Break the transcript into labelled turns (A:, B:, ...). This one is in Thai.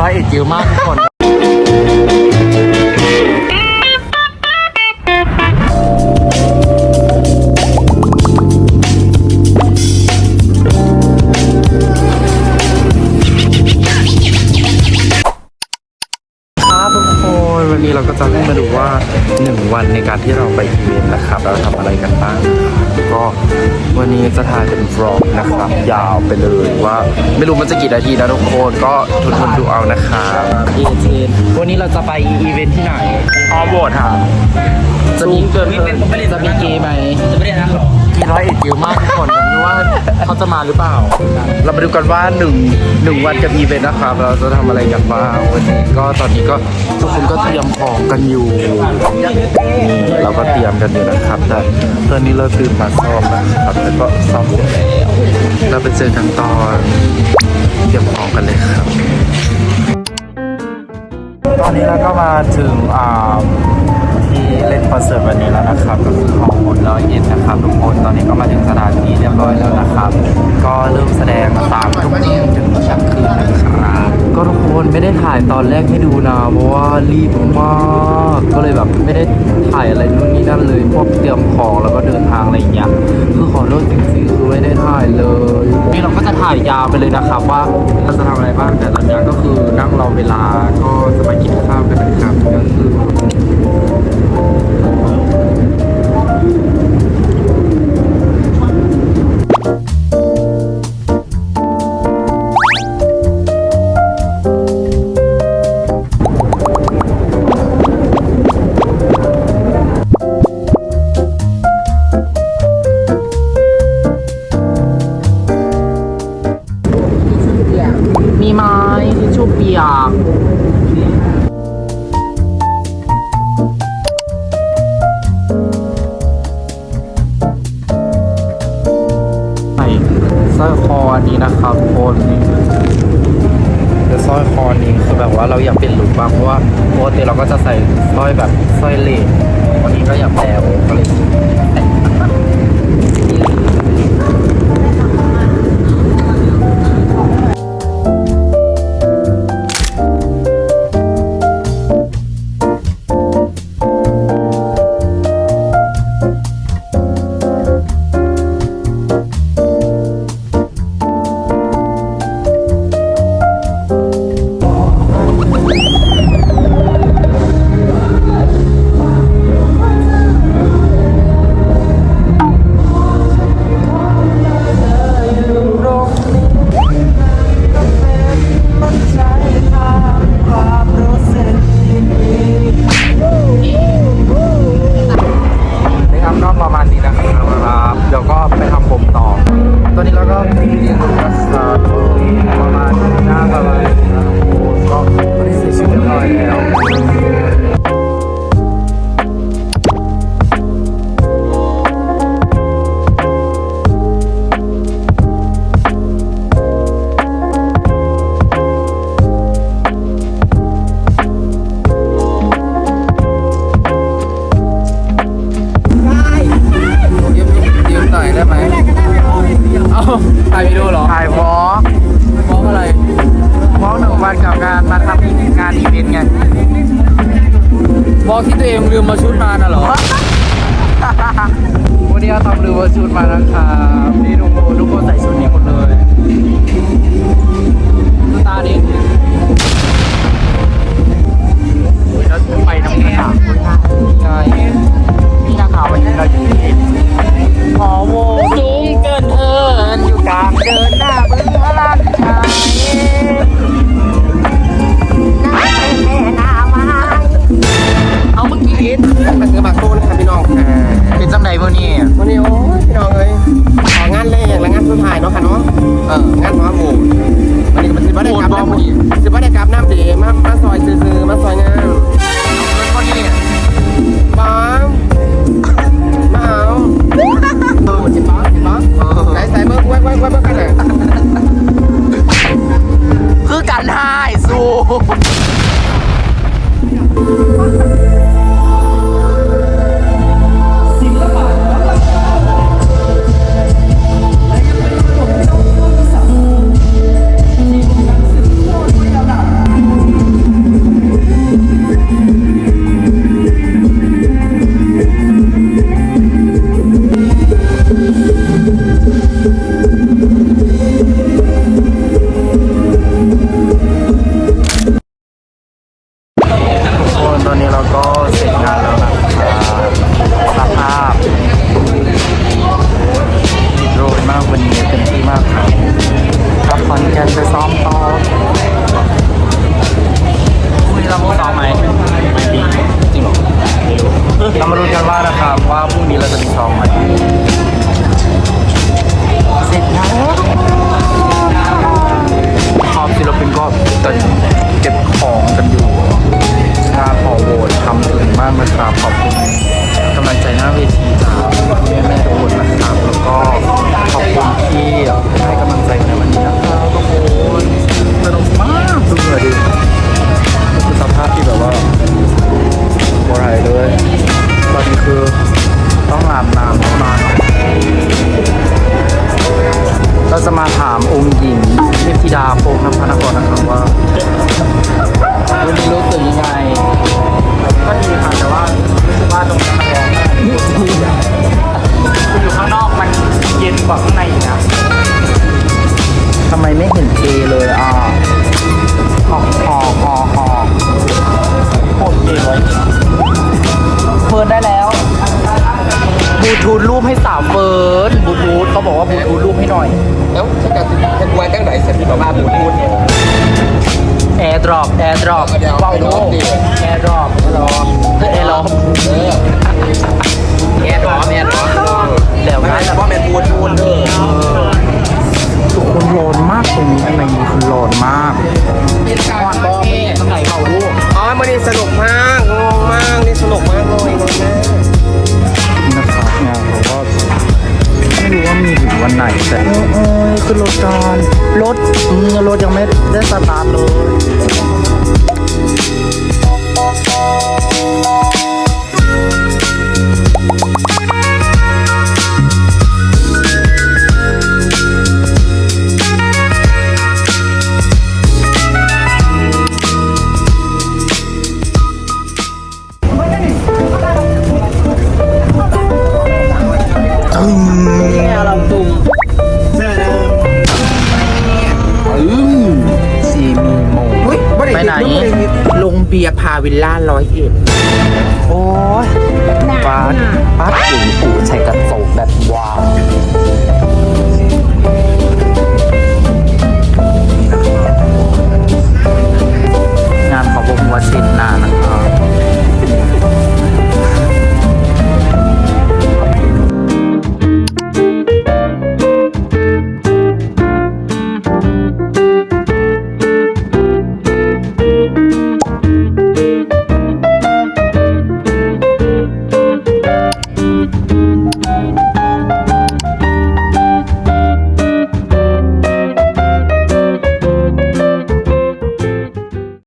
A: ร้อยเอ็ดจิ๋วมากทุกคน วันนี้เราก็จะให้มาดูว่า 1 วันในการที่เราไปอีเวนต์นะครับ เราทำอะไรกันบ้างนะครับก็วันนี้จะถ่ายเป็นวล็อกนะครับ ยาวไปเลยว่า ไม่รู้มันจะกี่นาทีนะทุกคนก็ทนทนๆดูเอานะครับเอเจนวันนี้เราจะไปอีเวนต์ที่ไหนออโบดค่ะจะมีเกินจะมีเกย์ไหมจะไม่ได้นะมีร้อ ยเอ็ดเยอะมากทุกคนผมไม่รู้ว่าเขาจะมาหรือเปล่า เรามาดูกันว่าหนึ่งหนึ่งวันกับอีเวนต์นะครับ เราจะทำอะไรกันบ้างวันนี้ก็ตอนนี้ก็ทุกคนก็เตรียมของกันอยู่นี่เราก็เตรียมกันอยู่นะครับแต่ตอนนี้เราตื่นมาซ้อมนะครับแล้วก็ซ้อมเสร็จแล้วเราไปเจอกันตอนเตรียมของกันเลยครับ ตอนนี้เราก็มาถึงอ่าายตอนแรกให้ดูนะเพราะว่ารีบมากก็เลยแบบไม่ได้ถ่ายอะไรนู่นนี่นั่นเลยพวกเตรียมของแล้วก็เดินทางอะไรอย่างเงี้ยคือขอโทษจริงๆคือไม่ได้ถ่ายเลยนี่เราก็จะถ่ายยาวไปเลยนะครับว่าเราจะทำอะไรบ้างแต่ตอนนี้ก็คือนั่งรอเวลาก็จะมากินข้าวกันนะครับก็คือ ร้อยคออันนี้นะครับคนแต่สร้อยคอนี้คือแบบว่าเราอยากเปลี่ยนลุคบ้างเพราะว่าปกติเราก็จะใส่สร้อยแบบสร้อยเล็กวันนี้ก็อยากแปลวก็เลย ที่ตัวเองลืมมาชุดมาน่ะเหรอ วันนี้เราทำลืมมาชุดมานะครับนี่ทุกคนันว่านะครับว่าพรุ่งนี้เราจะมีซ้องไหมเสร็จแล้วพร้อมศิล
B: ปินก็จะ
A: เก็
B: บของ
A: กันอยู่งานพอโหวตทำถึงมากนะครับขอบคุณกำลังใจหน้าเวที น้ำเท่าเราจะมาถามองค์หญิงเทพธิดาโคกน้ำพระนครนะครับว่าวันนี้รู้สึกยังไงก็ดีค่ะแต่ว่ารู้สึกว่าตรงนี้ ว่าบลูทูธรูปให้หน่อย
B: แล้วฉันจะฉันไว้ตั้งไหนเสร็จที่แบบว่าบูทูธเนี่ย
A: แอร์ดรอปแอร์ดรอป
B: เดี๋ยว
A: เบา
B: ไป
A: โล
B: ลองดิ
A: แอร์ดรอปรอแอร์รอป
B: เออแอร์ร้อนแอร์ร้อน
A: เดี๋ยว
B: ไม่
A: นะ
B: ใช่ว่าเป็นบูทูธเด้อ
A: ก่อน รถอืมรถยังไม่ได้สตาร์ทเลย สี่มีโมงไปไหน
B: ลงเบียร์พาวิลล่าร้อยเอ็ด
A: โอ้ยป้าดป้าดเก่งปู่ใช้กระโจกแบบว้าว